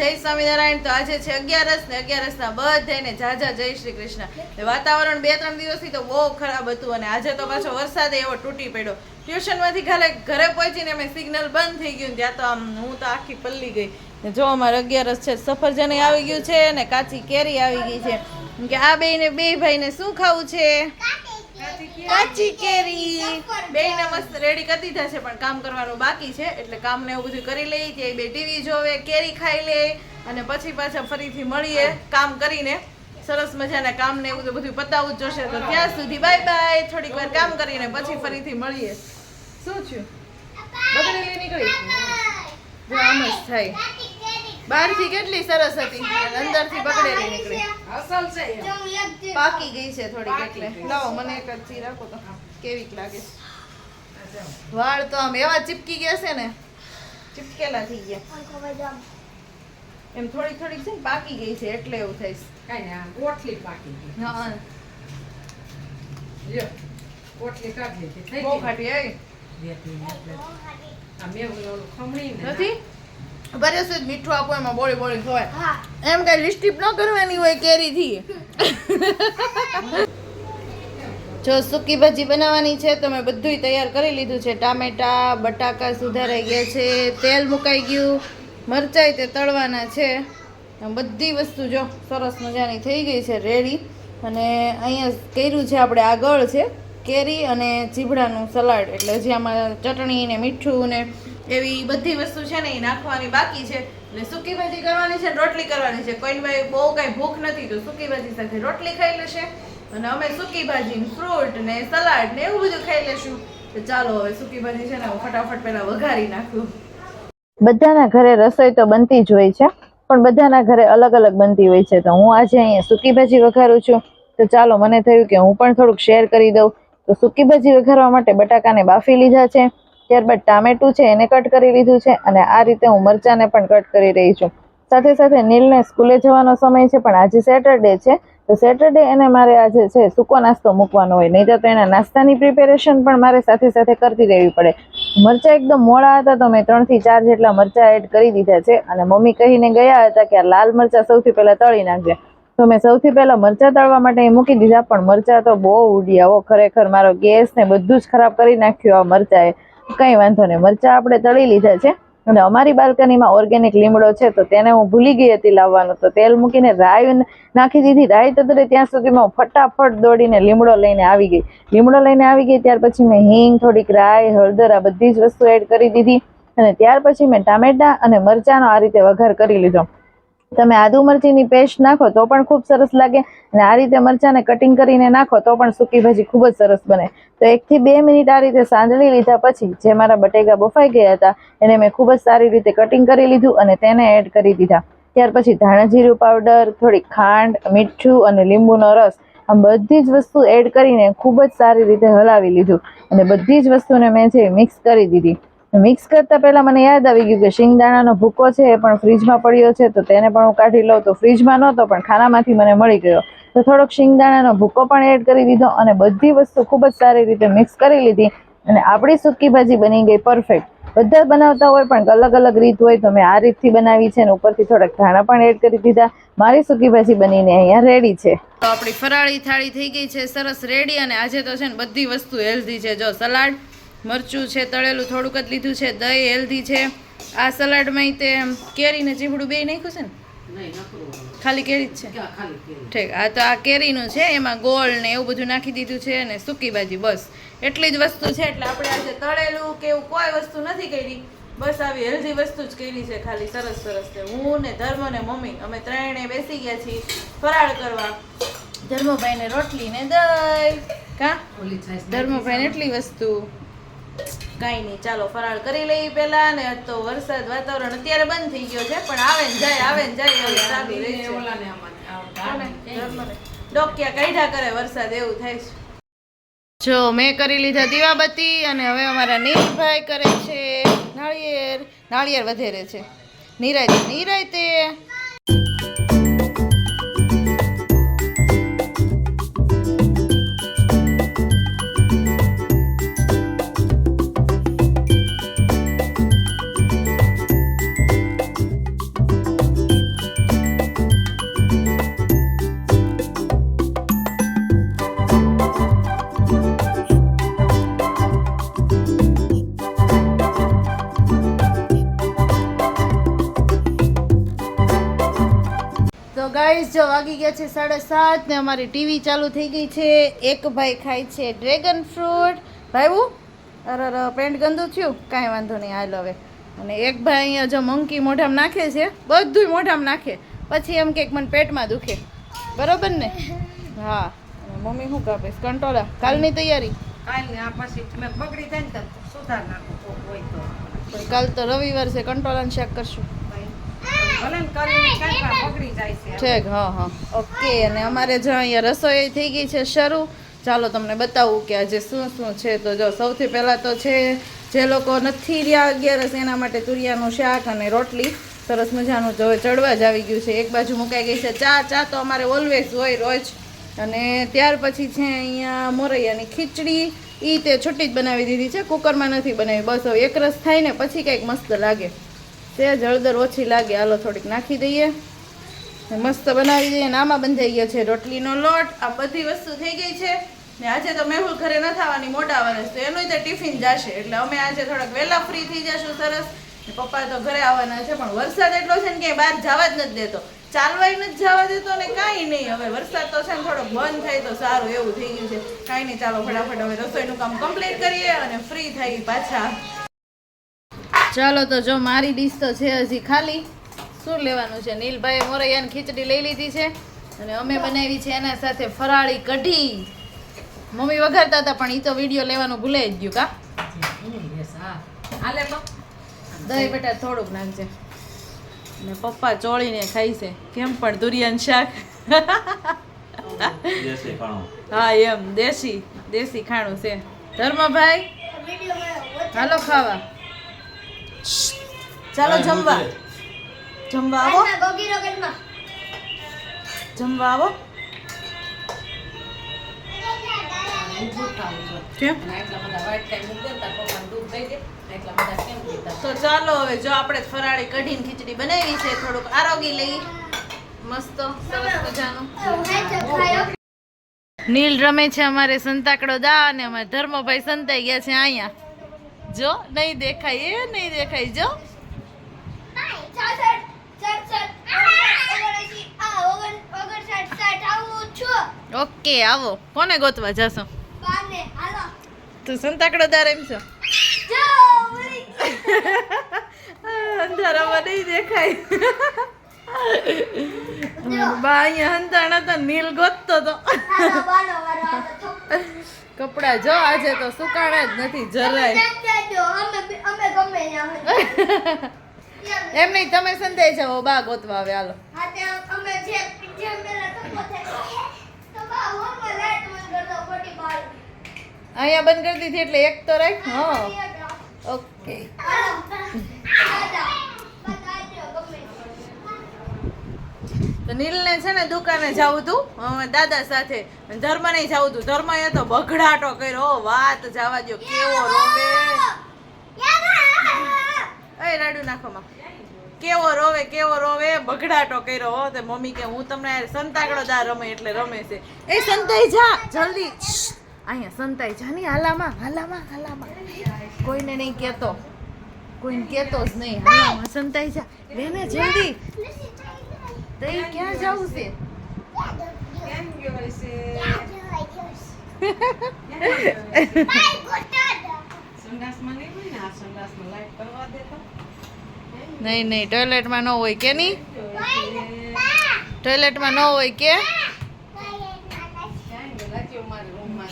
જય સ્વામિનારાયણ. તો આજે છે અગિયારસ ને અગિયારસના બધાને જાજા જય શ્રી કૃષ્ણ. વાતાવરણ બે ત્રણ દિવસથી તો બહુ ખરાબ હતું અને આજે તો પાછો વરસાદ એવો તૂટી પડ્યો. ટ્યુશનમાંથી ખાલે ઘરે પહોંચીને અમે સિગ્નલ બંધ થઈ ગયું ત્યાં તો આમ હું તો આખી પલ્લી ગઈ. ને જો અમારે અગિયારસ છે, સફરજન આવી ગયું છે ને કાચી કેરી આવી ગઈ છે. કે આ બેને બે ભાઈને શું ખાવું છે? કાચી કેરી. બે મસ્ત રેડી કરી દીધા છે, પણ કામ કરવાનું બાકી છે, એટલે કામ ને એવું બધું કરી લઈ કે બે ટીવી જોવે, કેરી ખાઈ લે, અને પછી પાછા ફરીથી મળીએ કામ કરીને. સરસ મજાના કામ ને એવું બધું પતાવું જ જોશે. તો ત્યાં સુધી બાય બાય થોડીક વાર કામ કરીને પછી ફરીથી મળીએ. શું થયું? બગડેલી નીકળી? જો આમ બહારથી કેટલી સરસ હતી. અંદરથી બગડેલી નીકળી. પાકી ગઈ છે થોડીક એટલે. લાવો મને એક જ રાખો તો. કેવીક લાગે. છે વાળ તો આમ એવા ચીપકી ગયા છે ને. ચીપકેલા થઈ ગયા. એમ થોડીક થોડીક છે ને પાકી ગઈ છે એટલે એવું થાય છે. કઈ નહીં, આ કોટલી પાકી ગઈ. હા લ્યો, કોટલી કાઢી લીધી. થઈ બહુ ખાટી આવી. નથી? બરે સુધ મીઠું આપો એમાં બોળી બોળી ખવાય. એમ કઈ લિસ્ટીપ ન કરવાની હોય કેરીથી જો સૂકી ભાજી બનાવવાની છે તો મેં બધુંય તૈયાર કરી લીધું છે. ટામેટા બટાકા સુધારાઈ ગયા છે તેલ મુકાઈ ગયું મરચાઈ તે તળવાના છે. બધી વસ્તુ જો સરસ મજાની થઈ ગઈ છે રેડી અને અહીંયા કર્યું છે આપણે આગળ છે કેરી અને ચીભડાનું સલાડ. એટલે જે આમાં ચટણી ને મીઠું ને એવી બધી વસ્તુ છે ને એ નાખવાની બાકી છે. એટલે સૂકી ભાજી કરવાની છે રોટલી કરવાની છે. કોઈને ભાઈ બહુ કાંઈ ભૂખ નથી, તો સૂકી ભાજી સાથે રોટલી ખાઈ લેશે. અને અમે સૂકી ભાજી ફ્રૂટ ને સલાડ ને એવું બધું ખાઈ લેશું. તો ચાલો હવે સૂકી ભાજી છે ને હું ફટાફટ પહેલા વઘારી નાખું. બધાના ઘરે રસોઈ તો બનતી જ હોય છે, પણ બધાના ઘરે અલગ અલગ બનતી હોય છે. તો હું આજે અહીંયા સૂકી ભાજી વઘારું છું. તો ચાલો મને થયું કે હું પણ થોડુંક શેર કરી દઉં. તો સૂકી ભાજી વઘારવા માટે બટાકાને બાફી લીધા છે. ત્યારબાદ ટામેટું છે એને કટ કરી લીધું છે અને આ રીતે હું મરચાંને પણ કટ કરી રહી છું. સાથે સાથે નીલને સ્કૂલે જવાનો સમય છે, પણ આજે સેટરડે છે, તો સેટરડે એને મારે આજે છે સૂકો નાસ્તો મૂકવાનો હોય, નહીં તો એના નાસ્તાની પ્રિપેરેશન પણ મારે સાથે સાથે કરતી રહેવી પડે. મરચાં એકદમ મોડા હતા તો મેં ત્રણથી ચાર જેટલા મરચાં એડ કરી દીધા છે અને મમ્મી કહીને ગયા હતા કે આ લાલ મરચાં સૌથી પહેલાં તળી નાખજે. તો મેં સૌથી પહેલા મરચાં તળવા માટે મૂકી દીધા, પણ મરચાં તો બહુ ઉડ્યા ખરેખર મારો ગેસ ને બધું જ ખરાબ કરી નાખ્યું આ મરચાંએ. કંઈ વાંધો નહીં. મરચાં આપણે તળી લીધા છે. અને અમારી બાલ્કનીમાં ઓર્ગેનિક લીમડો છે, તો તેને હું ભૂલી ગઈ હતી લાવવાનું. તો તેલ મૂકીને રાઈ નાખી દીધી. રાઈ તતરે ત્યાં સુધીમાં હું ફટાફટ દોડીને લીમડો લઈને આવી ગઈ. લીમડો લઈને આવી ગઈ ત્યાર પછી મેં હિંગ, થોડીક રાઈ, હળદર, આ બધી જ વસ્તુ એડ કરી દીધી. અને ત્યાર પછી મેં ટામેટા અને મરચાંનો આ રીતે વઘાર કરી લીધો. તમે આદુ મરચીની પેસ્ટ નાખો તો પણ ખૂબ સરસ લાગે. અને આ રીતે મરચાંને કટિંગ કરીને નાખો તો પણ સૂકી ભાજી ખૂબ જ સરસ બને. તો એકથી બે મિનિટ આ રીતે સાંજળી લીધા પછી જે મારા બટેકા બફાઈ ગયા હતા, એને મેં ખૂબ જ સારી રીતે કટિંગ કરી લીધું અને તેને એડ કરી દીધા. ત્યાર પછી ધાણા જીરું પાવડર થોડી ખાંડ, મીઠું અને લીંબુનો રસ, આમ બધી જ વસ્તુ એડ કરીને ખૂબ જ સારી રીતે હલાવી લીધું. અને બધી જ વસ્તુને મેં છે મિક્સ કરી દીધી. મિક્સ કરતા પહેલાં મને યાદ આવી ગયું કે શિંગદાણાનો ભૂકો છે એ પણ ફ્રીજમાં પડ્યો છે, તો તેને પણ હું કાઢી લઉં. તો ફ્રીજમાં નહોતો, પણ ખાનામાંથી મને મળી ગયો. તો થોડોક શિંગદાણાનો ભૂકો પણ એડ કરી દીધો અને બધી વસ્તુ ખૂબ જ સારી રીતે મિક્સ કરી લીધી અને આપણી સૂકી ભાજી બની ગઈ પરફેક્ટ બધા બનાવતા હોય પણ અલગ અલગ રીત હોય, તો મેં આ રીતથી બનાવી છે અને ઉપરથી થોડાક ધાણા પણ એડ કરી દીધા. મારી સૂકી ભાજી બનીને અહીંયા રેડી છે. તો આપણી ફરાળી થાળી થઈ ગઈ છે, સરસ રેડી અને આજે તો છે ને બધી વસ્તુ હેલ્ધી છે. જો સલાડ મરચું છે તળેલું થોડુંક જ લીધું છે દહીં હેલ્ધી છે. આ સલાડમાં તે કેરી ને ચીભડું બે નાખ્યું છે ને. ખાલી કેરી જ છે? ઠીક. આ તો આ કેરીનું છે એમાં ગોળ ને એવું બધું નાખી દીધું છે અને સૂકી ભાજી બસ. એટલી જ વસ્તુ છે એટલે આપણે આજે તળેલું કે એવું કોઈ વસ્તુ નથી કરી. બસ આવી હેલ્ધી વસ્તુ જ કરી છે ખાલી સરસ સરસ છે. હું ને ધર્મ ને મમ્મી અમે ત્રણે બેસી ગયા છીએ ફરાળ કરવા. ધર્મભાઈને રોટલી ને દહીં. કા? ધર્મભાઈને એટલી વસ્તુ. કાંઈ નહીં ચાલો ફરાળ કરી લઈએ પહેલા ને તો વરસાદ વાતાવરણ અત્યારે બંધ થઈ ગયો છે પણ આવે ને જાય આવે ને જાય એવું ચાલુ રહે છે. ડોકિયા કાઢ્યા કરે વરસાદ એવું થાય છે. જો મેં કરી લીધા દીવાબત્તી અને હવે અમારા નીલભાઈ કરે છે નાળિયેર નાળિયેર વધેરે છે. નિરાય નિરાય તે. ગાઈસ જો વાગી ગયા છે સાડા સાત ને અમારી ટીવી ચાલુ થઈ ગઈ છે. એક ભાઈ ખાય છે ડ્રેગન ફ્રૂટ. ભાઈવું અરે અરે પેન્ટ ગંદુ થયું? કાંઈ વાંધો નહીં હાલ હવે. અને એક ભાઈ અહીંયા જો મંકી મોઢામાં નાખે છે બધુંય મોઢામાં નાખે. પછી એમ કે મને પેટમાં દુખે. બરોબર ને? હા. અને મમ્મી શું કાપે કંટોળા કાલની તૈયારી? કાલને આ પછી મેં બગડી જાય ને સુધાર નાખું કોક હોય તો. પણ કાલ તો રવિવાર છે કંટોલાનું શાક કરશું. ઠીક હા હા. ઓકે અને અમારે જો અહીંયા રસોઈ થઈ ગઈ છે શરૂ. ચાલો તમને બતાવું કે આજે શું શું છે. તો જો સૌથી પહેલાં તો છે જે લોકો નથી રહ્યા અગિયારસ એના માટે તુરિયાનું શાક અને રોટલી. સરસ મજાનું જો ચડવા જ આવી ગયું છે. એક બાજુ મુકાઈ ગઈ છે ચા. ચા તો અમારે ઓલવેઝ હોય રોજ. અને ત્યાર પછી છે અહીંયા મોરૈયાની ખીચડી. એ તે છૂટી જ બનાવી દીધી છે. કુકરમાં નથી બનાવી. બસ હવે એક રસ થાય ને પછી કંઈક મસ્ત લાગે. તે જળદર ઓછી લાગે, હાલો થોડીક નાખી દઈએ. મસ્ત બનાવી દઈએ આમાં બંધાઈ ગયા છે રોટલીનો લોટ. આ બધી વસ્તુ થઈ ગઈ છે. ને આજે તો મેહુલ ઘરે ન થવાની મોટા વર્ષ તો એનું તે ટિફિન જશે. એટલે અમે આજે થોડાક વહેલા ફ્રી થઈ જશું સરસ. પપ્પા તો ઘરે આવવાના છે, પણ વરસાદ એટલો છે ને કે બહાર જવા જ નથી દેતો. ચાલવાય નથી જવા દેતો ને કાંઈ નહીં. હવે વરસાદ તો છે ને થોડોક બંધ થાય તો સારું એવું થઈ ગયું છે. કાંઈ નહીં, ચાલો ફટાફટ હવે રસોઈનું કામ કમ્પ્લીટ કરીએ અને ફ્રી થઈ પાછા. ચાલો તો જો મારી ડીશ તો છે હજી ખાલી. શું લેવાનું છે? નીલભાઈ મોરૈયાની ખીચડી લઈ લીધી છે અને અમે બનાવી છે એના સાથે ફરાળી કઢી. મમ્મી વઘારતા હતા પણ એ તો વીડિયો લેવાનું ભૂલાઈ જ ગયું કા? હા હાલે દહીં બેટા થોડુંક નાખજે. ને પપ્પા ચોળીને ખાય છે. કેમ પણ દુરિયાન શાક? હા એમ. દેશી દેશી ખાણું છે. ધર્મભાઈ હાલો ખાવા. ચાલો જમવા. જમવા આવો. જમવા આવો? તો ચાલો હવે જો આપણે ફરાળી કઢીને ખીચડી બનાવી છે થોડુંક આરોગી લઈ. મસ્ત સરસ મજાનું. નીલ રમે છે અમારે સંતાકડો દા અને અમારે ધર્મભાઈ સંતાઈ ગયા છે અહીંયા. જો નહીં દેખાય એ નહીં દેખાય જો. ઓકે આવો. કોને ગોતવા જશો? તું સંતાકડો દાર એમ છો? અંધારામાં નહીં દેખાય. બા અહીંયા અંધાણા તો નીલ ગોતતો તો. કપડા જો આજે તો સુકાણા જ નથી જરાય. એમ નહીં તમે સંતાઈ જાઓ બા ગોતવા આવે હાલો. અહીંયા બંધ કરી દીધી એટલે એક તો રાખ હા ઓકે. તો નીલને છે ને દુકાને જવું તું. દાદા સાથે. ધર્મને જવું તું. ધર્મ એ તો બગડાટો કર્યો. વાત જવા દો કેવો રોવે. એ રાડુ નાખો માં કેવો રોવે કેવો રોવે. બગડાટો કર્યો. હો, તે મમ્મી કે હું તમને સંતાકડો દા રમે એટલે રમે છે. એ સંતાઈ જા, જલ્દી. અહીંયા સંતાઈ જા ની, હાલામાં હાલામાં હાલામાં. કોઈને નહીં કહેતો. કોઈને કહેતો જ નહીં. હાલામાં સંતાઈ જા. બેને જલ્દી. તઈ ક્યાં જવું છે નહીં તો. નહીં ટોયલેટમાં ન હોય કે નહીં ટોયલેટમાં ન હોય કે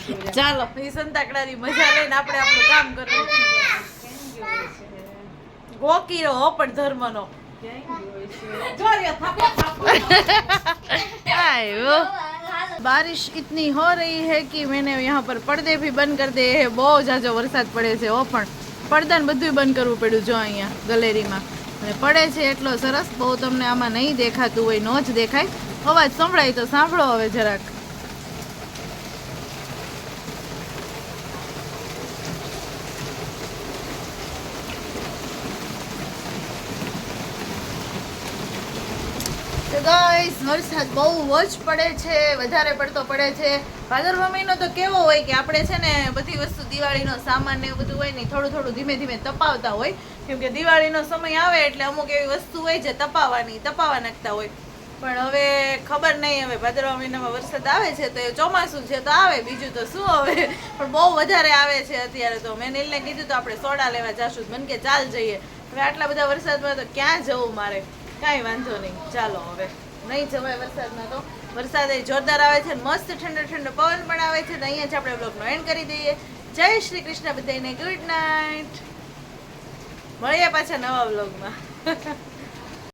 તો. ચાલો એ સંતાકડાની મજા લઈને આપણે આપણું કામ કરવું? ગોકીરો હો પણ ધર્મનો ક્યાંય ગયો હશે? જો રે, થાપો, થાપો. आयो बारिश इतनी हो रही है कि मैंने यहाँ पर पर्दे भी બંધ कर दिए हैं બહુ જાજો વરસાદ પડે છે ઓ પણ પડદાને બધું બંધ કરવું પડ્યું જો અહીંયા ગેલેરીમાં અને પડે છે એટલો સરસ બહુ તમને આમાં નહીં દેખાતું હોય નો જ દેખાય અવાજ સંભળાય તો સાંભળો હવે જરાક ગાઈસ, વરસાદ બહુ જ પડે છે, વધારે પડતો પડે છે. ભાદરવા મહિનો તો કેવો હોય કે આપણે છે ને બધી વસ્તુ દિવાળીનો સામાન ને બધું હોય ને થોડું થોડું ધીમે ધીમે તપાવતા હોય. કેમ કે દિવાળીનો સમય આવે એટલે અમુક એવી વસ્તુ હોય જે તપાવવાની, તપાવવા નાખતા હોય. પણ હવે ખબર નહીં, હવે ભાદરવા મહિનામાં વરસાદ આવે છે તો એ ચોમાસું છે તો આવે, બીજું તો શું હવે? પણ બહુ વધારે આવે છે અત્યારે તો. મેં નીલને કીધું તો આપણે સોડા લેવા જાશું મને કે ચાલ જઈએ. હવે આટલા બધા વરસાદમાં તો ક્યાં જવું મારે? કાંઈ વાંધો નહીં. ચાલો હવે. નહીં જવાય વરસાદમાં તો. વરસાદ જોરદાર આવે છે, મસ્ત ઠંડો ઠંડો પવન પણ આવે છે. તો અહીંયા જ આપણે બ્લોગનો એન્ડ કરી દઈએ. જય શ્રી કૃષ્ણ બધાને ગુડ નાઇટ. મળીએ પાછા નવા બ્લોગમાં.